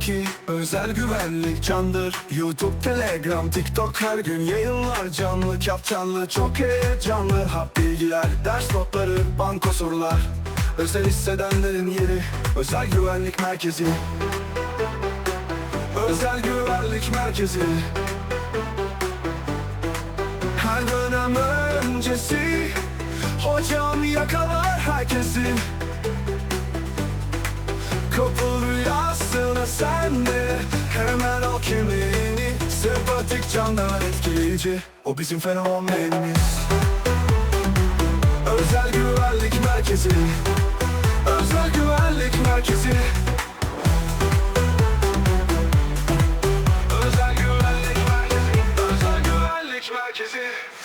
ki özel güvenlik candır. YouTube, Telegram, TikTok her gün yayınlar. Canlı Kapçanlı çok heyecanlı. Hap bilgiler, ders notları, banko sorular. Özel hissedenlerin yeri Özel güvenlik merkezi. Özel güvenlik merkezi. Her dönem öncesi Hocam yakalar herkesi. Kapıl aslında sende Hemen o kimliğini. Sempatik candan etkileyici. O bizim fenomenimiz Özel güvenlik merkezi. Özel güvenlik merkezi. Özel güvenlik merkezi. Özel güvenlik merkezi.